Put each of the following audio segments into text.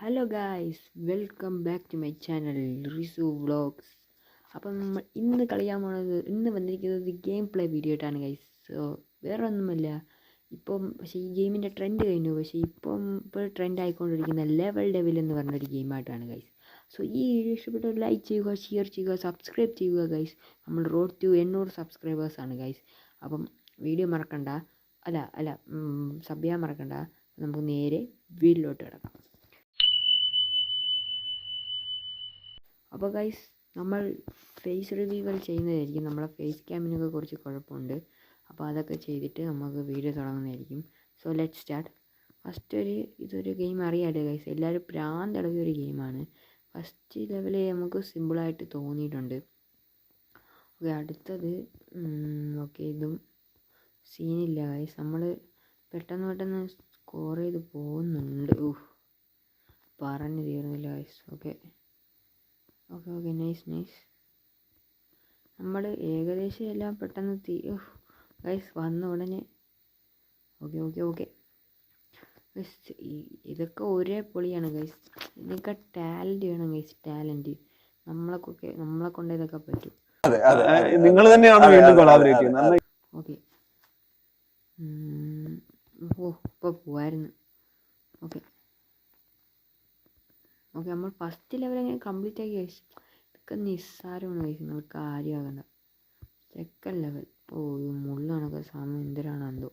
Hello guys welcome back to my channel Risu vlogs. അപ്പം നമ്മൾ ഇന്ന് കളിയാൻ പോണത് ഇന്ന് വന്നിരിക്കുന്നത് ഗെയിം പ്ലേ വീഡിയോ ആയിട്ടാണ് ഗൈസ് സോ വേറെ ഒന്നുമല്ല ഇപ്പം പക്ഷേ ഈ ഗെയിമിന്റെ ട്രെൻഡ് കഴിഞ്ഞു. പക്ഷേ ഇപ്പം ഇപ്പോൾ ട്രെൻഡ് ആയിക്കൊണ്ടിരിക്കുന്ന ലെവൽ ഡെവിൽ എന്ന് പറഞ്ഞൊരു ഗെയിമായിട്ടാണ് ഗൈസ് സോ ഈ വീഡിയോ ഇഷ്ടപ്പെട്ട ലൈക്ക് ചെയ്യുക ഷെയർ ചെയ്യുക സബ്സ്ക്രൈബ് ചെയ്യുക ഗൈസ് നമ്മൾ റോഡ് ടു എണ്ണൂറ് സബ്സ്ക്രൈബേഴ്സാണ് ഗൈസ് അപ്പം വീഡിയോ മറക്കണ്ട. അല്ല അല്ല സബ് ചെയ്യാൻ മറക്കണ്ട. നമുക്ക് നേരെ വീട്ടിലോട്ട് കിടക്കാം. അപ്പോൾ ഗൈസ് നമ്മൾ ഫേസ് റിവ്യൂകൾ ചെയ്യുന്നതായിരിക്കും. നമ്മളെ ഫേസ് ക്യാമിനൊക്കെ കുറച്ച് കുഴപ്പമുണ്ട്. അപ്പോൾ അതൊക്കെ ചെയ്തിട്ട് നമുക്ക് വീഡിയോ തുടങ്ങുന്നതായിരിക്കും. സോ ലെറ്റ് സ്റ്റാർട്ട് ഫസ്റ്റ് ഒരു ഇതൊരു ഗെയിം അറിയാമല്ലോ ഗൈസ് എല്ലാവരും പ്രാന്തിളകിയ ഒരു ഗെയിമാണ് ഫസ്റ്റ് ലെവലിൽ നമുക്ക് സിമ്പിളായിട്ട് തോന്നിയിട്ടുണ്ട്. ഓക്കെ അടുത്തത് ഓക്കെ ഇതും സീനില്ല ഗൈസ് നമ്മൾ പെട്ടെന്ന് പെട്ടെന്ന് സ്കോർ ചെയ്ത് പോകുന്നുണ്ട്. പറഞ്ഞു തീർന്നില്ല guys okay okay okay nice nice നമ്മൾ ഏകദേശം എല്ലാം പെട്ടെന്ന് തീ ഗൈസ് വന്ന ഉടനെ ഓക്കെ ഓക്കെ ഓക്കെ. ഗൈസ് ഇതൊക്കെ ഒരേ പൊളിയാണ് ഗൈസ് ഇതൊക്കെ ടാലന്റ് വേണം ഗൈസ് ടാലന്റ് നമ്മളൊക്കെ നമ്മളെ കൊണ്ട് ഇതൊക്കെ പറ്റും. അതെ അതെ. നിങ്ങൾ തന്നെയാണ് വീണ്ടും കൊളാബറേറ്റ് ചെയ്യുന്നത് ഓക്കെ. ഓ ഇപ്പോൾ പോവായിരുന്നു. ഓക്കെ. ഓക്കെ നമ്മൾ ഫസ്റ്റ് ലെവൽ എങ്ങനെ കംപ്ലീറ്റ് ആക്കി കഴിച്ചു? ഇതൊക്കെ നിസ്സാരമാണ് കഴിച്ചു നമ്മൾ കാര്യമാകണ്ട. സെക്കൻഡ് ലെവൽ ഓ ഈ മുള്ളാണൊക്കെ സമയം എന്തിനാണ് എന്തോ.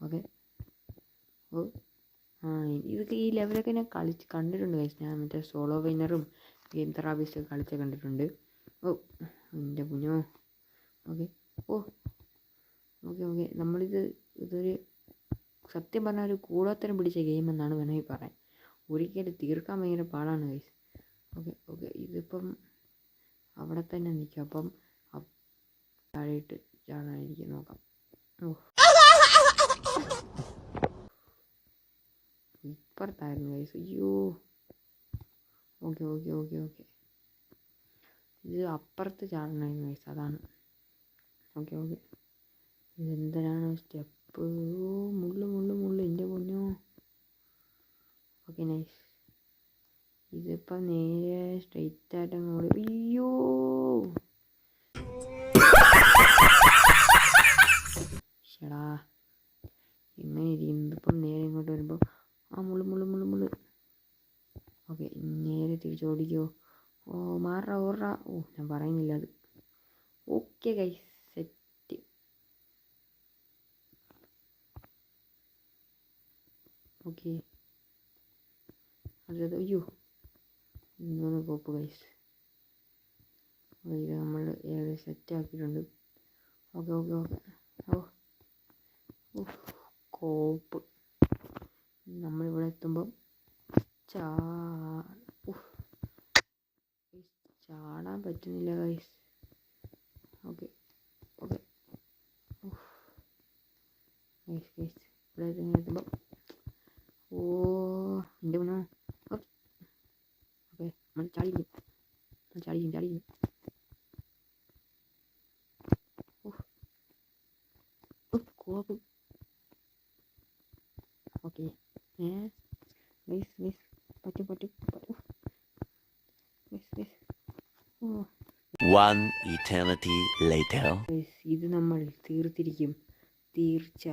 ഓക്കെ. ഓ ആ ഇതൊക്കെ ഈ ലെവലൊക്കെ ഞാൻ കളിച്ച് കണ്ടിട്ടുണ്ട് കഴിച്ചു ഞാൻ മറ്റേ സോളോ വൈനറും ഗെയിം തെറാപ്പിസ്റ്റൊക്കെ കളിച്ച് കണ്ടിട്ടുണ്ട്. ഓ എന്റെ പുഞ്ഞോ ഓക്കെ. ഓ ഓക്കെ ഓക്കെ. നമ്മളിത് ഇതൊരു സത്യം പറഞ്ഞാൽ ഒരു കൂടോത്തരം പിടിച്ച ഗെയിം എന്നാണ് വേണമെങ്കിൽ പറയാൻ. ഒരിക്കലും തീർക്കാൻ ഭയങ്കര പാടാണ് ഗൈസ് ഓക്കെ ഓക്കെ ഇതിപ്പം അവിടെ തന്നെ നിൽക്കും. അപ്പം താഴെയിട്ട് ചാടാനിരിക്കും നോക്കാം. ഇപ്പുറത്തായിരുന്നു ഗൈസ് അയ്യോ. ഓക്കെ ഓക്കെ ഓക്കെ ഓക്കെ ഇത് അപ്പുറത്ത് ചാടണമായിരുന്നു ഗൈസ് അതാണ്. ഓക്കെ ഓക്കെ ഇതെന്തിനാണ്? സ്റ്റെപ്പ്. ഓ മുള്ളു മുള്ളു മുള്ളു. എന്റെ പൊന്നോ. ഓക്കെ നൈസ് ഇതിപ്പം നേരെ സ്ട്രെയിറ്റ് ആയിട്ട് അങ്ങോട്ട്. അയ്യോ! ഷടാ ഇങ്ങനെ ഇരിക്കും ഇതിപ്പം നേരെ ഇങ്ങോട്ട് വരുമ്പോൾ ആ മുള്ളു മുള്ളു മുള്ളു മുള്ളു. ഓക്കെ നേരെ തിരിച്ചോടിക്കോ. ഓ മാറ ഓറ ഓ ഞാൻ പറയുന്നില്ല അത്. ഓക്കെ ഗൈസ് സെറ്റ് ഓക്കെ അടുത്തത് അയ്യോ ഇന്നൊന്ന് കോപ്പ് ഗൈസ് ഇത് നമ്മൾ ഏകദേശം സെറ്റ് ആക്കിയിട്ടുണ്ട്. Okay okay okay. ഓ കോപ്പ്. നമ്മളിവിടെ എത്തുമ്പം ചാ ചാടാൻ പറ്റുന്നില്ല guys okay okay. Guys guys ഇവിടെ എത്തുമ്പം ഓ എന്റെ മുന്നോ നമ്മൾ ചാടിയിരിക്കും നമ്മൾ ചാടിയിരിക്കും ചാടിയിരിക്കും കോപ്പ് ഓക്കെ ഏ ഗൈസ് ഗൈസ് പറ്റും പറ്റും പറ്റും ഗൈസ് ഗൈസ് ഓ One eternity later. ഗൈസ് ഇത് നമ്മൾ തീർത്തിരിക്കും തീർച്ച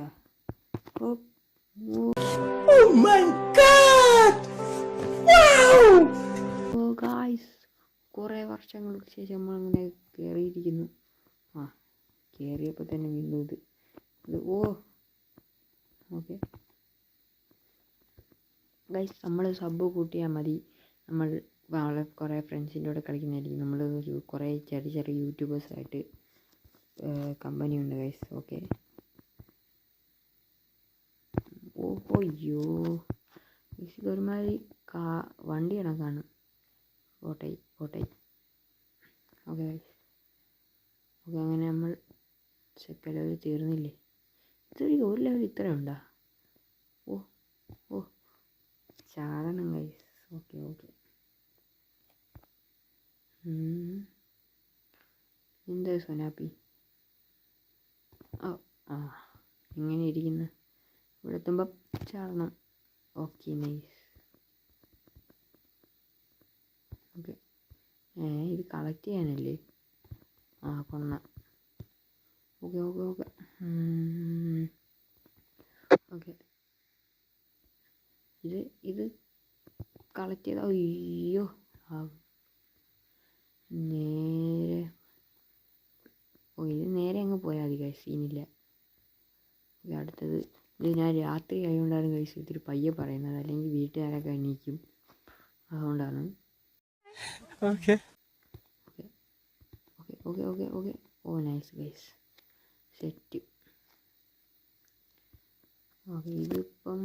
ഓ ഓ വർഷങ്ങൾക്ക് ശേഷം നമ്മളങ്ങനെ കയറിയിരിക്കുന്നു ആ കയറിയപ്പോൾ തന്നെ വീണ്ടും ഇത് ഇത് ഓ ഓക്കെ. ഗൈസ് നമ്മൾ സബ് കൂട്ടിയാൽ മതി. നമ്മൾ വളരെ കുറേ ഫ്രണ്ട്സിന്റെ കൂടെ കളിക്കുന്നതായിരിക്കും. നമ്മൾ ഒരു കുറേ ചെറിയ ചെറിയ യൂട്യൂബേഴ്സായിട്ട് കമ്പനി ഉണ്ട് ഗൈസ് ഓക്കെ. ഓ അയ്യോ. ഇതൊരുമാതിരി കാ വണ്ടി കണക്കാണ് കോട്ടൈ കോട്ടൈ ഓക്കെ. ഓക്കെ അങ്ങനെ നമ്മൾ സെക്കൻഡ് ലെവൽ തീർന്നില്ലേ? ഇത്രയും ഒരു ലെവൽ ഇത്ര ഉണ്ടോ? ഓ ഓ. ചാടണം കൈസ് ഓക്കെ ഓക്കെ. എന്താ സൊനാപ്പി? ഓ ആ ഇങ്ങനെ ഇരിക്കുന്നു. ഇവിടെ എത്തുമ്പം ചാടണം. Okay nice okay. ഇത് കളക്ട് ചെയ്യാനല്ലേ? ആ കൊള്ളാം. Okay okay okay. ഓക്കെ. ഇത് ഇത് കളക്ട് ചെയ്ത അയ്യോ നേരെ. ഓ ഇത് നേരെ അങ്ങ് പോയാൽ മതി കഴിച്ച് സീനില്ല. ഓക്കെ അടുത്തത് ഇത് ഞാൻ രാത്രി ആയതുകൊണ്ടാണ് കഴിച്ച് ഇത്തിരി പയ്യെ പറയുന്നത്. അല്ലെങ്കിൽ വീട്ടുകാരൊക്കെ എണീക്കും. അതുകൊണ്ടാണ്. ഓക്കെ. ഓക്കെ ഓക്കെ ഓക്കെ ഓ നൈസ് ഗൈസ് സെറ്റ് ഓക്കെ ഇതിപ്പം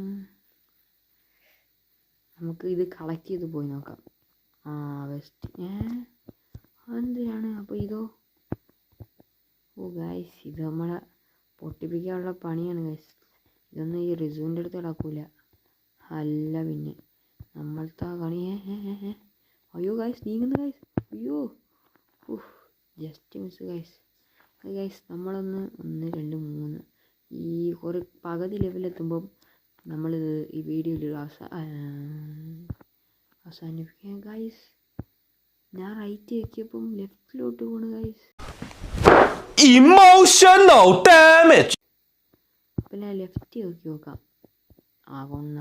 നമുക്ക് ഇത് കളക്ട് ചെയ്ത് പോയി നോക്കാം. ആ വെസ്റ്റ് ഏ? അതെന്തിനാണ്? അപ്പോൾ ഇതോ? ഓ ഗൈസ് ഇത് നമ്മളെ പൊട്ടിപ്പിക്കാനുള്ള പണിയാണ് ഗൈസ് ഇതൊന്നും ഈ റിസുവിന്റെ അടുത്ത് കിടക്കൂല അല്ല പിന്നെ. നമ്മളത്തെ ആ കണി ഏ ഏ, ഏ, ഏ. അയ്യോ ഗൈസ് നീങ്ങുന്നു ഗൈസ് അയ്യോ. ജസ്റ്റ് മിസ് ഗൈസ് അത് ഗൈസ് നമ്മളൊന്ന് ഒന്ന് രണ്ട് മൂന്ന്. ഈ ഒരു പകുതി ലെവലെത്തുമ്പം നമ്മളിത് ഈ വീഡിയോയിൽ അവസാ അവസാനിപ്പിക്കാം ഗൈസ് ഞാൻ റൈറ്റ് വെക്കിയപ്പം ലെഫ്റ്റിലോട്ട് പോണ് ഗൈസ്. അപ്പം ഞാൻ ലെഫ്റ്റ് നോക്കി നോക്കാം. ആ കൊന്ന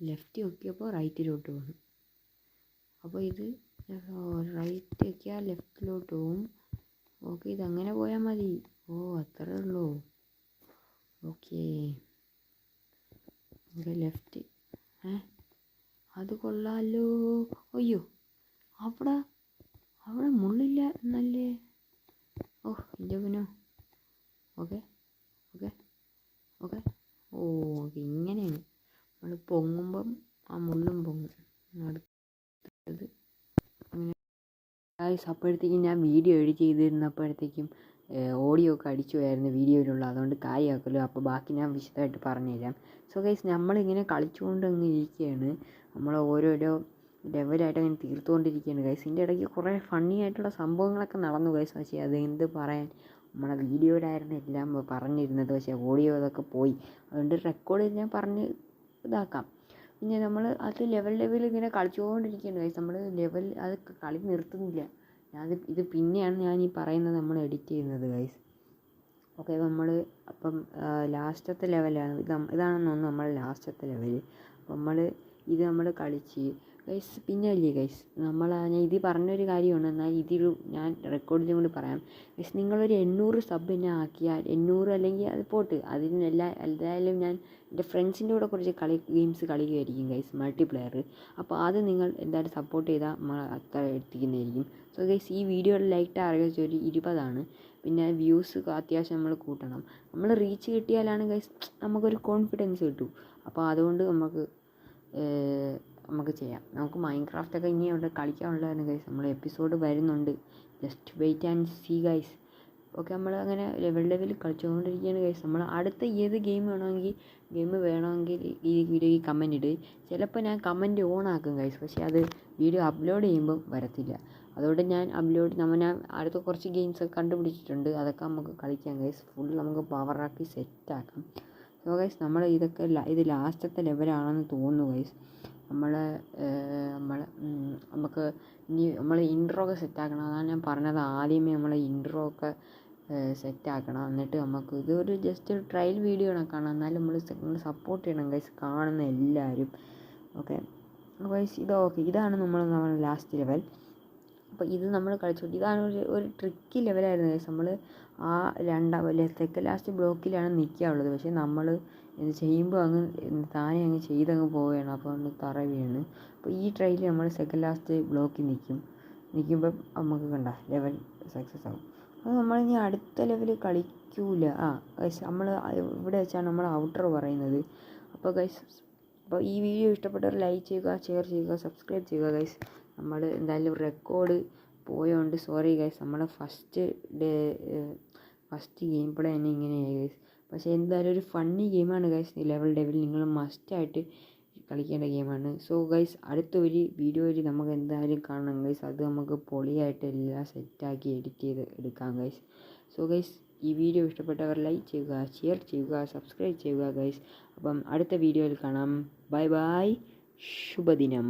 ലെഫ്റ്റ് നോക്കിയപ്പോൾ റൈറ്റിലോട്ട് പോകും അപ്പോൾ ഇത് റൈറ്റ് നോക്കിയാൽ ലെഫ്റ്റിലോട്ട് പോകും ഓക്കെ ഇതങ്ങനെ പോയാൽ മതി. ഓ അത്രേ ഉള്ളൂ. ഓക്കെ ലെഫ്റ്റ് ഏ? അത് കൊള്ളാമല്ലോ അയ്യോ അവിടെ അവിടെ മുള്ളില്ല എന്നല്ലേ? ഓ എന്റെ പിന്നോ. ഓക്കെ ഓക്കെ ഓക്കെ ഓ ഇങ്ങനെയാണ് നമ്മൾ പൊങ്ങുമ്പം ആ മുള്ളും പൊങ്ങും. അടുത്തത് ഗായ്സ് അപ്പോഴത്തേക്കും ഞാൻ വീഡിയോ എഡിറ്റ് ചെയ്തിരുന്നപ്പോഴത്തേക്കും ഓഡിയോ ഒക്കെ അടിച്ചു പോയായിരുന്നു വീഡിയോയിലുള്ള. അതുകൊണ്ട് കാര്യമാക്കല്ലോ. അപ്പോൾ ബാക്കി ഞാൻ വിശദമായിട്ട് പറഞ്ഞുതരാം. സോ ഗൈസ് നമ്മളിങ്ങനെ കളിച്ചുകൊണ്ട് അങ്ങ് ഇരിക്കുകയാണ്. നമ്മൾ ഓരോരോ ലെവലായിട്ട് അങ്ങനെ തീർത്തുകൊണ്ടിരിക്കുകയാണ്. ഗൈസ് ഇതിന്റെ ഇടയ്ക്ക് കുറേ ഫണ്ണി ആയിട്ടുള്ള സംഭവങ്ങളൊക്കെ നടന്നു ഗൈസ് പക്ഷേ അത് എന്ത് പറയാൻ? നമ്മളെ വീഡിയോയിലായിരുന്നു എല്ലാം പറഞ്ഞിരുന്നത്. പക്ഷേ ഓഡിയോ അതൊക്കെ പോയി. അതുകൊണ്ട് റെക്കോർഡ് ഞാൻ പറഞ്ഞ് ഇതാക്കാം. പിന്നെ നമ്മൾ അത് ലെവൽ ലെവൽ ഇങ്ങനെ കളിച്ചുകൊണ്ടിരിക്കുകയാണ് ഗൈസ് നമ്മൾ ലെവൽ അത് കളി നിർത്തുന്നില്ല. ഞാൻ ഇത് പിന്നെയാണ് ഞാൻ ഈ പറയുന്നത് നമ്മൾ എഡിറ്റ് ചെയ്യുന്നത് ഗൈസ് ഓക്കെ നമ്മൾ അപ്പം ലാസ്റ്റത്തെ ലെവലാണ് ഇതാണ് തോന്നുന്നു നമ്മൾ ലാസ്റ്റത്തെ ലെവൽ നമ്മൾ ഇത് നമ്മൾ കളിച്ച് ഗൈസ് പിന്നെ അല്ലേ ഗൈസ് നമ്മൾ ഞാൻ ഇത് പറഞ്ഞൊരു കാര്യമാണ്. എന്നാൽ ഇതിലും ഞാൻ റെക്കോർഡിലും കൂടി പറയാം. ഗൈസ് നിങ്ങളൊരു എണ്ണൂറ് സബ് എന്നെ ആക്കിയാൽ എണ്ണൂറ് അല്ലെങ്കിൽ അത് പോട്ട്. അതിനെല്ലാ എന്തായാലും ഞാൻ എന്റെ ഫ്രണ്ട്സിന്റെ കൂടെ കുറച്ച് കളി ഗെയിംസ് കളിക്കുമായിരിക്കും ഗൈസ് മൾട്ടിപ്ലെയർ അപ്പോൾ അത് നിങ്ങൾ എന്തായാലും സപ്പോർട്ട് ചെയ്താൽ നമ്മൾ അത്ര എത്തിക്കുന്നതായിരിക്കും സോ ഗൈസ് ഈ വീഡിയോയുടെ ലൈക്ക് ടാർഗറ്റ് ഒരു ഇരുപതാണ്. പിന്നെ വ്യൂസ് അത്യാവശ്യം നമ്മൾ കൂട്ടണം. നമ്മൾ റീച്ച് കിട്ടിയാലാണ് ഗൈസ് നമുക്കൊരു കോൺഫിഡൻസ് കിട്ടും. അപ്പോൾ അതുകൊണ്ട് നമുക്ക് നമുക്ക് ചെയ്യാം. നമുക്ക് മൈൻക്രാഫ്റ്റ് ഒക്കെ ഇനി അവിടെ കളിക്കാനുള്ളതാണ് ഗൈസ് നമ്മൾ എപ്പിസോഡ് വരുന്നുണ്ട്. Just wait and see guys okay നമ്മൾ അങ്ങനെ ലെവൽ ലെവൽ കളിച്ചുകൊണ്ടിരിക്കുകയാണ് ഗൈസ് നമ്മൾ അടുത്ത ഏത് ഗെയിം വേണമെങ്കിൽ ഗെയിം വേണമെങ്കിൽ ഈ വീഡിയോയിൽ കമന്റ് ഇട്. ചിലപ്പോൾ ഞാൻ കമന്റ് ഓൺ ആക്കും ഗൈസ് പക്ഷേ അത് വീഡിയോ അപ്ലോഡ് ചെയ്യുമ്പോൾ വരത്തില്ല. അതുകൊണ്ട് ഞാൻ അപ്ലോഡ് നമ്മൾ ഞാൻ അടുത്ത കുറച്ച് ഗെയിംസ് ഒക്കെ കണ്ടുപിടിച്ചിട്ടുണ്ട്. അതൊക്കെ നമുക്ക് കളിക്കാം ഗൈസ് ഫുൾ നമുക്ക് പവറാക്കി സെറ്റാക്കാം സോ ഗൈസ് നമ്മൾ ഇതൊക്കെ ഇത് ലാസ്റ്റത്തെ ലെവലാണെന്ന് തോന്നുന്നു ഗൈസ് നമ്മൾ നമ്മൾ നമുക്ക് ഇനി നമ്മൾ ഇൻട്രോ ഒക്കെ സെറ്റാക്കണം അതാണ് ഞാൻ പറഞ്ഞത്. ആദ്യമേ നമ്മൾ ഇൻട്രോ ഒക്കെ സെറ്റാക്കണം എന്നിട്ട് നമുക്ക് ഇതൊരു ജസ്റ്റ് ഒരു ട്രയൽ വീഡിയോ കണക്കാണ് എന്നാലും നമ്മൾ നിങ്ങൾ സപ്പോർട്ട് ചെയ്യണം ഗൈസ് കാണുന്ന എല്ലാവരും ഓക്കെ ഗൈസ് ഇത് ഓക്കെ ഇതാണ് നമ്മൾ നമ്മുടെ ലാസ്റ്റ് ലെവൽ അപ്പോൾ ഇത് നമ്മൾ കളിച്ചോട്ട് ഇതാണ് ഒരു ഒരു ട്രിക്കി ലെവലായിരുന്നു ഗൈസ് നമ്മൾ ആ രണ്ടാം സെക്കൻഡ് ലാസ്റ്റ് ബ്ലോക്കിലാണ് നിൽക്കാനുള്ളത് പക്ഷേ നമ്മൾ ഇത് ചെയ്യുമ്പോൾ അങ്ങ് താനെ അങ്ങ് ചെയ്തങ്ങ് പോവുകയാണ്. അപ്പോൾ ഒന്ന് തറ വീണ് അപ്പോൾ ഈ ട്രയലിൽ നമ്മൾ സെക്കൻഡ് ലാസ്റ്റ് ബ്ലോക്കിൽ നിൽക്കും നിൽക്കുമ്പോൾ നമുക്ക് കണ്ട ലെവൽ സക്സസ് ആവും. അത് ഇനി അടുത്ത ലെവൽ കളിക്കൂല. ആ ഗൈസ് നമ്മൾ ഇവിടെ വെച്ചാണ് നമ്മൾ ഔട്ടർ പറയുന്നത്. അപ്പോൾ ഗൈസ് അപ്പോൾ ഈ വീഡിയോ ഇഷ്ടപ്പെട്ടവർ ലൈക്ക് ചെയ്യുക ഷെയർ ചെയ്യുക സബ്സ്ക്രൈബ് ചെയ്യുക ഗൈസ് നമ്മൾ എന്തായാലും റെക്കോർഡ് പോയോണ്ട് സോറി ഗൈസ് നമ്മുടെ first day first game play തന്നെ ഇങ്ങനെയായി ഗൈസ് പക്ഷേ എന്തായാലും ഒരു ഫണ്ണി ഗെയിമാണ് ഗൈസ് ലെവൽ ഡെവിൽ നിങ്ങൾ മസ്റ്റായിട്ട് കളിക്കേണ്ട ഗെയിമാണ് സോ ഗൈസ് അടുത്ത ഒരു വീഡിയോയിൽ നമുക്ക് എന്തായാലും കാണണം ഗൈസ് അത് നമുക്ക് പൊളിയായിട്ട് എല്ലാം സെറ്റാക്കി എഡിറ്റ് ചെയ്ത് എടുക്കാം ഗൈസ് സോ ഗൈസ് ഈ വീഡിയോ ഇഷ്ടപ്പെട്ടവർ ലൈക്ക് ചെയ്യുക ഷെയർ ചെയ്യുക സബ്സ്ക്രൈബ് ചെയ്യുക ഗൈസ് അപ്പം അടുത്ത വീഡിയോയിൽ കാണാം. ബൈ ബൈ ശുഭദിനം.